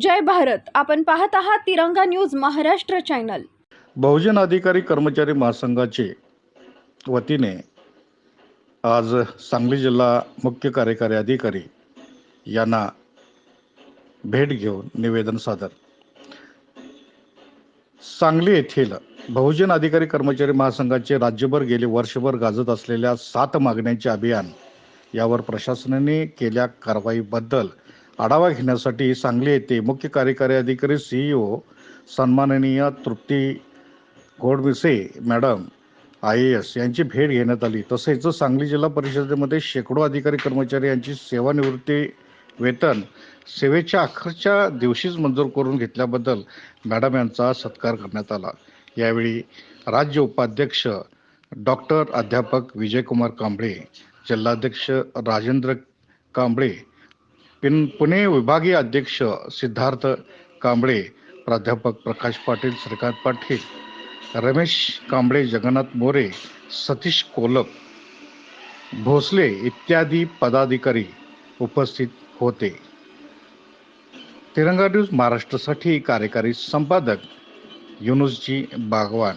जय भारत. आपण पाहत आहात तिरंगा न्यूज महाराष्ट्र चॅनल. बहुजन अधिकारी कर्मचारी महासंघाचे वतीने आज सांगली जिल्हा मुख्य कार्यकारी अधिकारी यांना भेट घेऊन निवेदन सादर. सांगली येथील बहुजन अधिकारी कर्मचारी महासंघाचे राज्यभर गेले वर्षभर गाजत असलेल्या सात मागण्यांचे अभियान यावर प्रशासनाने केल्या कारवाईबद्दल आढावा घेण्यासाठी सांगली येथे मुख्य कार्यकारी अधिकारी सीईओ सन्माननीय Trupti Godvise madam I A S यांची भेट घेण्यात आली. तसेच सांगली जिल्हा परिषदेमध्ये शेकडो अधिकारी कर्मचारी यांची सेवानिवृत्ती वेतन सेवेच्या अखेरच्या दिवशीच मंजूर करून घेतल्याबद्दल मॅडम यांचा सत्कार करण्यात आला. यावेळी राज्य उपाध्यक्ष डॉक्टर अध्यापक विजयकुमार कांबळे जिल्हाध्यक्ष राजेंद्र कांबळे पिन पुणे विभागीय अध्यक्ष सिद्धार्थ कांबळे प्राध्यापक प्रकाश पाटील श्रीकांत पाटील रमेश कांबळे जगन्नाथ मोरे सतीश कोलप भोसले इत्यादी पदाधिकारी उपस्थित होते. तिरंगा न्यूज महाराष्ट्रासाठी कार्यकारी संपादक युनुसजी बागवान.